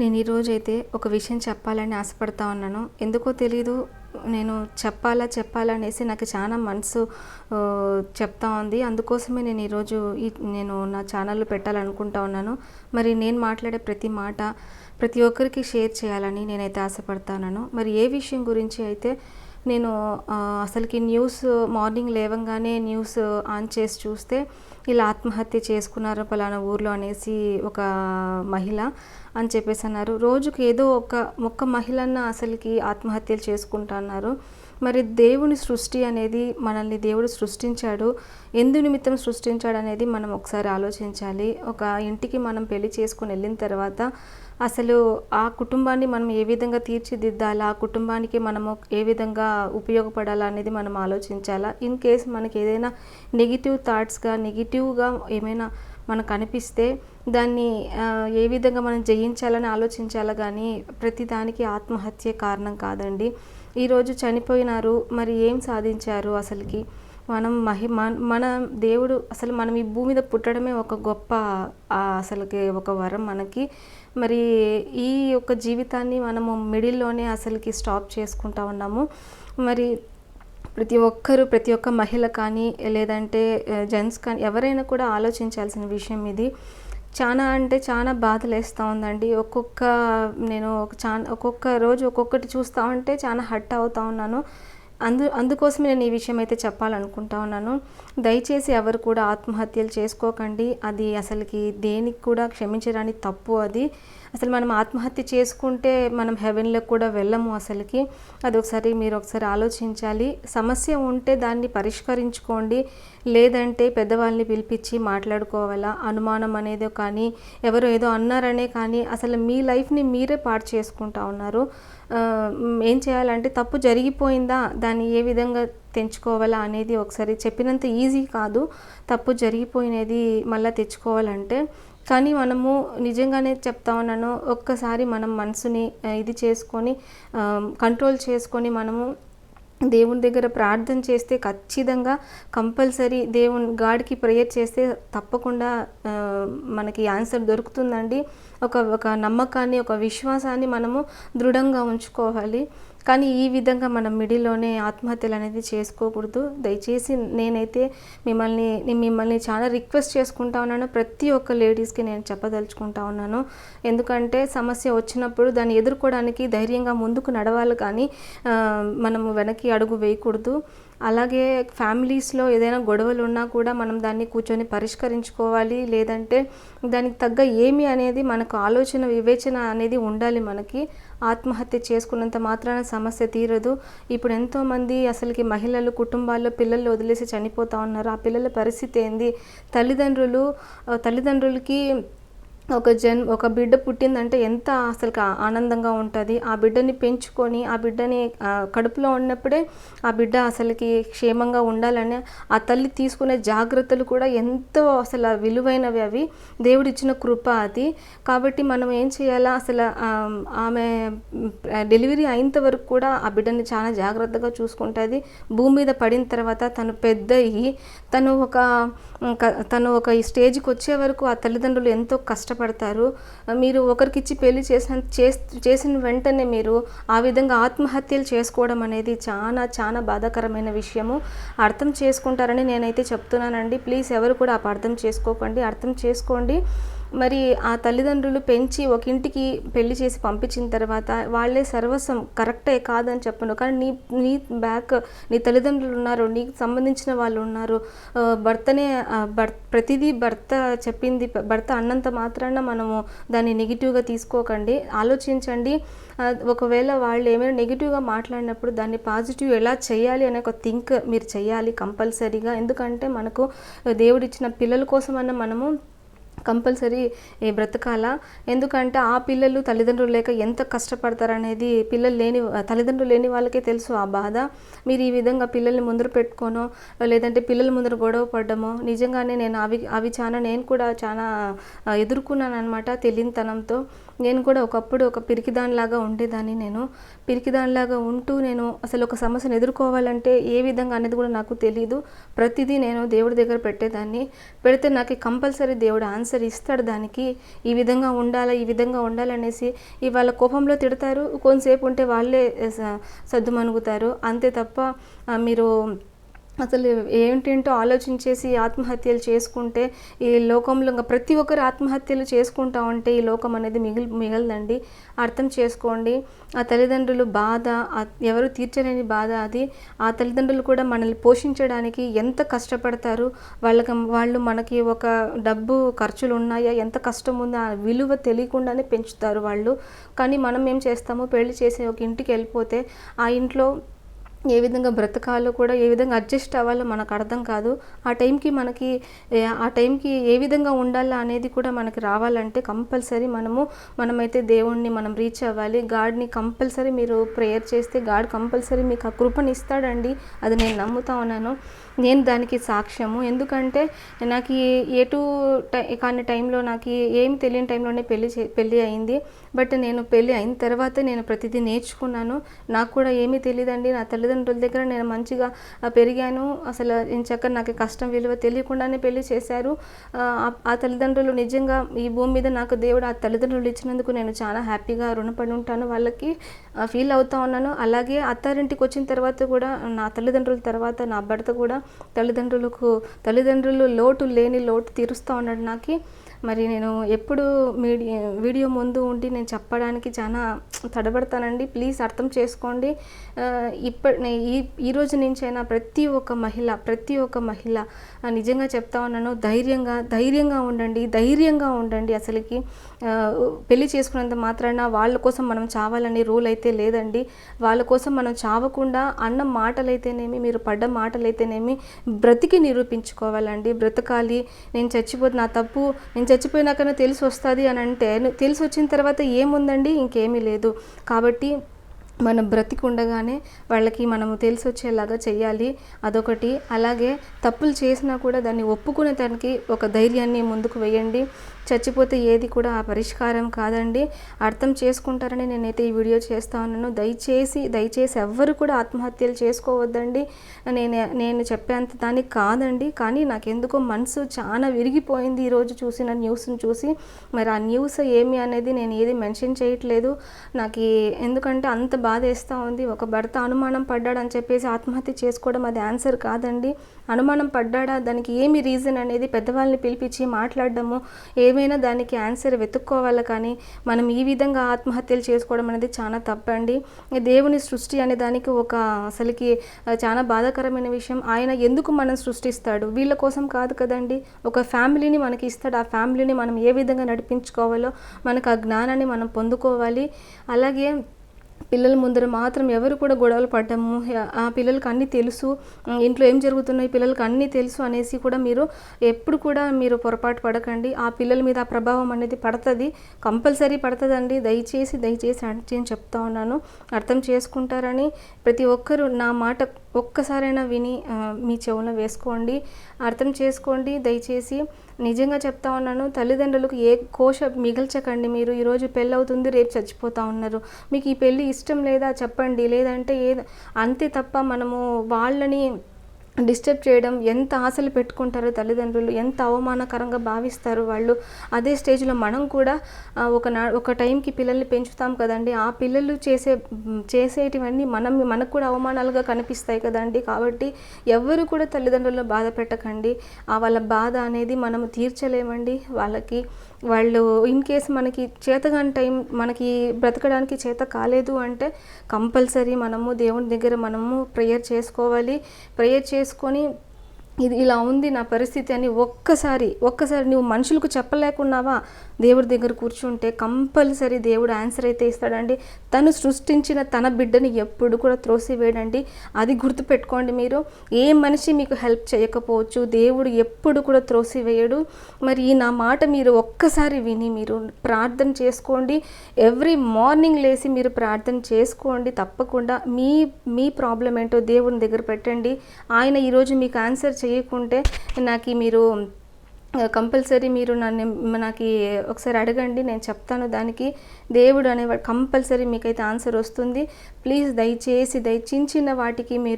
నేను ఈరోజు అయితే ఒక విషయం చెప్పాలని ఆశపడతా ఉన్నాను. ఎందుకో తెలీదు నేను చెప్పాలా చెప్పాలనేసి నాకు చాలా మనసు చెప్తా ఉంది. అందుకోసమే నేను ఈరోజు ఈ నేను నా ఛానల్లో పెట్టాలనుకుంటా ఉన్నాను. మరి నేను మాట్లాడే ప్రతి మాట ప్రతి ఒక్కరికి షేర్ చేయాలని నేనైతే ఆశపడతాను మరి ఏ విషయం గురించి అయితే నేను అసలుకి న్యూస్ మార్నింగ్ లేవంగానే న్యూస్ ఆన్ చేసి చూస్తే ఇలా ఆత్మహత్య చేసుకున్నారు పలానా ఊర్లో అనేసి ఒక మహిళ అని చెప్పేసి అన్నారు. రోజుకి ఏదో ఒక ఒక్క మహిళన్న అసలుకి ఆత్మహత్యలు చేసుకుంటున్నారు. మరి దేవుని సృష్టి అనేది మనల్ని దేవుడు సృష్టించాడు. ఎందు నిమిత్తం సృష్టించాడు అనేది మనం ఒకసారి ఆలోచించాలి. ఒక ఇంటికి మనం పెళ్ళి చేసుకుని వెళ్ళిన తర్వాత అసలు ఆ కుటుంబాన్ని మనం ఏ విధంగా తీర్చిదిద్దాలా? ఆ కుటుంబానికి మనము ఏ విధంగా ఉపయోగపడాలా అనేది మనం ఆలోచించాలా? ఇన్ కేస్ మనకి ఏదైనా నెగిటివ్ థాట్స్గా నెగిటివ్గా ఏమైనా మనకు అనిపిస్తే దాన్ని ఏ విధంగా మనం జయించాలని ఆలోచించాలా? కానీ ప్రతిదానికి ఆత్మహత్య కారణం కాదండి. ఈరోజు చనిపోయినారు మరి ఏం సాధించారు అసలుకి? మనం మహి మన దేవుడు అసలు మనం ఈ భూమి మీద పుట్టడమే ఒక గొప్ప అసలుకి ఒక వరం మనకి. మరి ఈ యొక్క జీవితాన్ని మనము మిడిల్లోనే అసలుకి స్టాప్ చేసుకుంటా ఉన్నాము. మరి ప్రతి ఒక్కరు ప్రతి ఒక్క మహిళ కానీ లేదంటే జెంట్స్ కానీ ఎవరైనా కూడా ఆలోచించాల్సిన విషయం ఇది. చాలా అంటే చాలా బాధలు వేస్తూ ఉందండి. ఒక్కొక్క నేను ఒక చా ఒక్కొక్క రోజు ఒక్కొక్కటి చూస్తూ ఉంటే చాలా హట్ అవుతూ ఉన్నాను. అందు అందుకోసమే నేను ఈ విషయం అయితే చెప్పాలనుకుంటా ఉన్నాను. దయచేసి ఎవరు కూడా ఆత్మహత్యలు చేసుకోకండి. అది అసలుకి దేనికి కూడా క్షమించడానికి తప్పు అది. అసలు మనం ఆత్మహత్య చేసుకుంటే మనం హెవెన్లోకి కూడా వెళ్ళము అసలుకి. అది ఒకసారి మీరు ఒకసారి ఆలోచించాలి. సమస్య ఉంటే దాన్ని పరిష్కరించుకోండి. లేదంటే పెద్దవాళ్ళని పిలిపించి మాట్లాడుకోవాలా? అనుమానం అనేదో కానీ ఎవరో ఏదో అన్నారనే కానీ అసలు మీ లైఫ్ని మీరే పాడు చేసుకుంటా ఉన్నారు. ఏం చేయాలంటే తప్పు జరిగిపోయిందా దాన్ని ఏ విధంగా తెంచుకోవాలా అనేది ఒకసారి చెప్పినంత ఈజీ కాదు. తప్పు జరిగిపోయినది మళ్ళీ తెచ్చుకోవాలంటే. కానీ మనము నిజంగానే చెప్తా ఉన్నాను ఒక్కసారి మనం మనసుని ఇది చేసుకొని కంట్రోల్ చేసుకొని మనము దేవుని దగ్గర ప్రార్థన చేస్తే ఖచ్చితంగా కంపల్సరీ దేవుని గాడికి ప్రేయర్ చేస్తే తప్పకుండా మనకి ఆన్సర్ దొరుకుతుందండి. ఒక ఒక నమ్మకాన్ని ఒక విశ్వాసాన్ని మనము దృఢంగా ఉంచుకోవాలి. కానీ ఈ విధంగా మనం మిడిల్లోనే ఆత్మహత్యలు అనేది చేసుకోకూడదు. దయచేసి నేనైతే మిమ్మల్ని మిమ్మల్ని చాలా రిక్వెస్ట్ చేసుకుంటా ఉన్నాను. ప్రతి ఒక్క లేడీస్కి నేను చెప్పదలుచుకుంటా ఉన్నాను. ఎందుకంటే సమస్య వచ్చినప్పుడు దాన్ని ఎదుర్కోవడానికి ధైర్యంగా ముందుకు నడవాలి కానీ మనము వెనక్కి అడుగు వేయకూడదు. అలాగే ఫ్యామిలీస్లో ఏదైనా గొడవలు ఉన్నా కూడా మనం దాన్ని కూర్చొని పరిష్కరించుకోవాలి. లేదంటే దానికి తగ్గ ఏమి అనేది మనకు ఆలోచన వివేచన అనేది ఉండాలి మనకి. ఆత్మహత్య చేసుకున్నంత మాత్రాన సమస్య తీరదు. ఇప్పుడు ఎంతోమంది అసలుకి మహిళలు కుటుంబాల్లో పిల్లలు వదిలేసి చనిపోతా ఉన్నారు. ఆ పిల్లల పరిస్థితి ఏంది? తల్లిదండ్రులు తల్లిదండ్రులకి ఒక జన్ ఒక బిడ్డ పుట్టిందంటే ఎంత అసలు ఆనందంగా ఉంటుంది. ఆ బిడ్డని పెంచుకొని ఆ బిడ్డని కడుపులో ఉన్నప్పుడే ఆ బిడ్డ అసలుకి క్షేమంగా ఉండాలని ఆ తల్లి తీసుకునే జాగ్రత్తలు కూడా ఎంతో అసలు విలువైనవి అవి. దేవుడిచ్చిన కృప అది. కాబట్టి మనం ఏం చేయాలా? అసలు ఆమె డెలివరీ అయినంత వరకు కూడా ఆ బిడ్డని చాలా జాగ్రత్తగా చూసుకుంటుంది. భూమి మీద పడిన తర్వాత తను పెద్ద తను ఒక తను ఒక స్టేజ్కి వచ్చే వరకు ఆ తల్లిదండ్రులు ఎంతో కష్టం కష్టపడతారు. మీరు ఒకరికిచ్చి పెళ్ళి చేసిన చేస్- చేసిన వెంటనే మీరు ఆ విధంగా ఆత్మహత్యలు చేసుకోవడం అనేది చాలా చాలా బాధాకరమైన విషయము. అర్థం చేసుకుంటారని నేనైతే చెప్తున్నానండి. ప్లీజ్ ఎవరు కూడా అపార్థం చేసుకోకండి. అర్థం చేసుకోండి. మరి ఆ తల్లిదండ్రులు పెంచి ఒక ఇంటికి పెళ్ళి చేసి పంపించిన తర్వాత వాళ్ళే సర్వస్వం కరెక్టే కాదని చెప్పను. కానీ నీ నీ బ్యాక్ నీ తల్లిదండ్రులు ఉన్నారు నీకు సంబంధించిన వాళ్ళు ఉన్నారు. భర్తనే భర్త ప్రతిదీ భర్త చెప్పింది భర్త అన్నంత మాత్రాన మనము దాన్ని నెగిటివ్గా తీసుకోకండి. ఆలోచించండి. ఒకవేళ వాళ్ళు ఏమైనా నెగిటివ్గా మాట్లాడినప్పుడు దాన్ని పాజిటివ్ ఎలా చేయాలి అనే ఒక థింక్ మీరు చేయాలి కంపల్సరీగా. ఎందుకంటే మనకు దేవుడిచ్చిన పిల్లల కోసమన్నా మనము కంపల్సరీ ఏ బ్రతకాల. ఎందుకంటే ఆ పిల్లలు తల్లిదండ్రులు లేక ఎంత కష్టపడతారనేది పిల్లలు లేని తల్లిదండ్రులు లేని వాళ్ళకే తెలుసు ఆ బాధ. మీరు ఈ విధంగా పిల్లల్ని ముందర పెట్టుకోనో లేదంటే పిల్లల ముందర గొడవ పడ్డమో నిజంగానే నేను అవి అవి చాలా నేను కూడా చాలా ఎదుర్కొన్నాను అనమాట తెలియనితనంతో. నేను కూడా ఒకప్పుడు ఒక పిరికిదానిలాగా ఉండేదాన్ని నేను. పిరికిదానిలాగా ఉంటూ నేను అసలు ఒక సమస్యను ఎదుర్కోవాలంటే ఏ విధంగా అనేది కూడా నాకు తెలియదు ప్రతిదీ నేను దేవుడి దగ్గర పెట్టేదాన్ని. పెడితే నాకు కంపల్సరీ దేవుడు ఆన్సర్ ఆన్సర్ ఇస్తాడు దానికి. ఈ విధంగా ఉండాలా ఈ విధంగా ఉండాలనేసి ఇవాళ కోపంలో తిడతారు. కొంతసేపు ఉంటే వాళ్ళే స- సద్దుమణుగుతారు అంతే తప్ప మీరు అసలు ఏంటేంటో ఆలోచించేసి ఆత్మహత్యలు చేసుకుంటే ఈ లోకంలో ఇంకా ప్రతి ఒక్కరు ఆత్మహత్యలు చేసుకుంటా ఉంటే ఈ లోకం అనేది మిగిలి మిగలదండి. అర్థం చేసుకోండి. ఆ తల్లిదండ్రులు బాధ ఎవరు తీర్చలేని బాధ అది. ఆ తల్లిదండ్రులు కూడా మనల్ని పోషించడానికి ఎంత కష్టపడతారు? వాళ్ళకి వాళ్ళు మనకి ఒక డబ్బు ఖర్చులు ఉన్నాయా? ఎంత కష్టం ఉందో? ఆ విలువ తెలియకుండానే పెంచుతారు వాళ్ళు. కానీ మనం ఏం చేస్తాము? పెళ్ళి చేసే ఒక ఇంటికి వెళ్ళిపోతే ఆ ఇంట్లో ఏ విధంగా బ్రతకాలో కూడా ఏ విధంగా అడ్జస్ట్ అవ్వాలో మనకు అర్థం కాదు. ఆ టైంకి మనకి ఆ టైంకి ఏ విధంగా ఉండాలా అనేది కూడా మనకి రావాలంటే కంపల్సరీ మనము మనమైతే దేవుణ్ణి మనం రీచ్ అవ్వాలి. గాడ్ని కంపల్సరీ మీరు ప్రేయర్ చేస్తే గాడ్ కంపల్సరీ మీకు ఆ కృపను ఇస్తాడండి అది నేను నమ్ముతా ఉన్నాను. నేను దానికి సాక్ష్యము. ఎందుకంటే నాకు ఏ ఎటు టై కాని టైంలో నాకు ఏం తెలియని టైంలోనే పెళ్ళి చే పెళ్ళి అయింది. బట్ నేను పెళ్ళి అయిన తర్వాత నేను ప్రతిదీ నేర్చుకున్నాను. నాకు కూడా ఏమీ తెలియదండి నా తల్లిదండ్రులు తల్లిదండ్రుల దగ్గర నేను మంచిగా పెరిగాను. అసలు చక్కగా నాకు కష్టం విలువ తెలియకుండానే పెళ్ళి చేశారు. ఆ, ఆ తల్లిదండ్రులు నిజంగా ఈ భూమి మీద నాకు దేవుడు ఆ తల్లిదండ్రులు ఇచ్చినందుకు నేను చాలా హ్యాపీగా రుణపడి ఉంటాను. వాళ్ళకి ఫీల్ అవుతా ఉన్నాను. అలాగే అత్తారింటికి వచ్చిన తర్వాత కూడా నా తల్లిదండ్రుల తర్వాత నా భర్త కూడా తల్లిదండ్రులకు తల్లిదండ్రులు లోటు లేని లోటు తీరుస్తూ ఉన్నాడు నాకు. మరి నేను ఎప్పుడు మీడియా వీడియో ముందు ఉండి నేను చెప్పడానికి చాలా తడబడతానండి. ప్లీజ్ అర్థం చేసుకోండి. ఇప్పటి ఈ ఈ రోజు నుంచైనా ప్రతి ఒక్క మహిళ ప్రతి ఒక్క మహిళ నిజంగా చెప్తా ఉన్నాను ధైర్యంగా ధైర్యంగా ఉండండి ధైర్యంగా ఉండండి. అసలుకి పెళ్ళి పెళ్ళి చేసుకున్నంత మాత్రాన వాళ్ళ కోసం మనం చావాలని రూల్ అయితే లేదండి. వాళ్ళ కోసం మనం చావకుండా అన్న మాటలైతేనేమి మీరు పడ్డ మాటలైతేనేమి బ్రతికి నిరూపించుకోవాలండి. బ్రతకాలి. నేను చచ్చిపోతే నా తప్పు నేను చచ్చిపోయినాకనే తెలిసి వస్తుంది అని అంటే తెలిసి వచ్చిన తర్వాత ఏముందండి? ఇంకేమీ లేదు. కాబట్టి మనం బ్రతికి ఉండగానే వాళ్ళకి మనము తెలిసి వచ్చేలాగా చెయ్యాలి. అదొకటి. అలాగే తప్పులు చేసినా కూడా దాన్ని ఒప్పుకునే దానికి ఒక ధైర్యాన్ని ముందుకు వేయండి. చచ్చిపోతే ఏది కూడా ఆ పరిష్కారం కాదండి. అర్థం చేసుకుంటారని నేనైతే ఈ వీడియో చేస్తా ఉన్నాను. దయచేసి దయచేసి ఎవ్వరు కూడా ఆత్మహత్యలు చేసుకోవద్దండి. నేను నేను చెప్పేంత దానికి కాదండి. కానీ నాకెందుకో మనసు చాలా విరిగిపోయింది ఈరోజు చూసిన న్యూస్ని చూసి. మరి ఆ న్యూస్ ఏమి అనేది నేను ఏది మెన్షన్ చేయట్లేదు. నాకు ఎందుకంటే అంత బాధ వేస్తూ ఉంది. ఒక భర్త అనుమానం పడ్డాడని చెప్పేసి ఆత్మహత్య చేసుకోవడం అది ఆన్సర్ కాదండి. అనుమానం పడ్డాడా? దానికి ఏమి రీజన్ అనేది పెద్దవాళ్ళని పిలిపించి మాట్లాడడము? ఏమైనా దానికి ఆన్సర్ వెతుక్కోవాలి కానీ మనం ఈ విధంగా ఆత్మహత్యలు చేసుకోవడం అనేది చాలా తప్పండి. దేవుని సృష్టి అనే దానికి ఒక అసలుకి చాలా బాధాకరమైన విషయం. ఆయన ఎందుకు మనం సృష్టిస్తాడు? వీళ్ళ కోసం కాదు కదండి. ఒక ఫ్యామిలీని మనకి ఇస్తాడు. ఆ ఫ్యామిలీని మనం ఏ విధంగా నడిపించుకోవాలో మనకు ఆ జ్ఞానాన్ని మనం పొందుకోవాలి. అలాగే పిల్లల ముందర మాత్రం ఎవరు కూడా గొడవలు పడ్డము ఆ పిల్లలకి అన్నీ తెలుసు. ఇంట్లో ఏం జరుగుతున్నాయి పిల్లలకి అన్నీ తెలుసు అనేసి కూడా మీరు ఎప్పుడు కూడా మీరు పొరపాటు పడకండి. ఆ పిల్లల మీద ఆ ప్రభావం అనేది పడుతుంది కంపల్సరీ పడుతుందండి. దయచేసి దయచేసి అని నేను చెప్తా ఉన్నాను. అర్థం చేసుకుంటారని ప్రతి ఒక్కరూ నా మాట ఒక్కసారైనా విని మీ చెవులో వేసుకోండి. అర్థం చేసుకోండి. దయచేసి నిజంగా చెప్తా ఉన్నాను తల్లిదండ్రులకు ఏ కోశ మిగల్చకండి మీరు. ఈరోజు పెళ్ళి అవుతుంది రేపు చచ్చిపోతా ఉన్నారు. మీకు ఈ పెళ్ళి ఇష్టం లేదా చెప్పండి. లేదంటే ఏ అంతే తప్ప మనము వాళ్ళని డిస్టర్బ్ చేయడం ఎంత ఆశలు పెట్టుకుంటారో తల్లిదండ్రులు ఎంత అవమానకరంగా భావిస్తారు వాళ్ళు అదే స్టేజ్లో మనం కూడా ఒక నా ఒక టైంకి పిల్లల్ని పెంచుతాం కదండి. ఆ పిల్లలు చేసే చేసేటివన్నీ మనం మనకు కూడా అవమానాలుగా కనిపిస్తాయి కదండి. కాబట్టి ఎవరు కూడా తల్లిదండ్రులను బాధ పెట్టకండి. ఆ వాళ్ళ బాధ అనేది మనం తీర్చలేమండి. వాళ్ళకి వాళ్ళు ఇన్ కేస్ మనకి చేతగాని టైం మనకి బ్రతకడానికి చేత కాలేదు అంటే కంపల్సరీ మనము దేవుని దగ్గర మనము ప్రేయర్ చేసుకోవాలి. ప్రేయర్ చేసుకొని ఇది ఇలా ఉంది నా పరిస్థితి అని ఒక్కసారి ఒక్కసారి నువ్వు మనుషులకు చెప్పలేకున్నావా? దేవుడి దగ్గర కూర్చుంటే కంపల్సరీ దేవుడు ఆన్సర్ అయితే ఇస్తాడండి. తను సృష్టించిన తన బిడ్డని ఎప్పుడు కూడా త్రోసివేయడండి. అది గుర్తుపెట్టుకోండి మీరు. ఏ మనిషి మీకు హెల్ప్ చేయకపోవచ్చు దేవుడు ఎప్పుడు కూడా త్రోసివేయడు. మరి ఈ నా మాట మీరు ఒక్కసారి విని మీరు ప్రార్థన చేసుకోండి. ఎవ్రీ మార్నింగ్ లేసి మీరు ప్రార్థన చేసుకోండి. తప్పకుండా మీ మీ ప్రాబ్లం ఏంటో దేవుని దగ్గర పెట్టండి. ఆయన ఈరోజు మీకు ఆన్సర్ చేయకుంటే నాకు మీరు కంపల్సరీ మీరు నన్ను నాకు ఒకసారి అడగండి నేను చెప్తాను దానికి. దేవుడు అనేవాడు కంపల్సరీ మీకైతే ఆన్సర్ వస్తుంది. ప్లీజ్ దయచేసి దయచించిన చిన్న వాటికి మీరు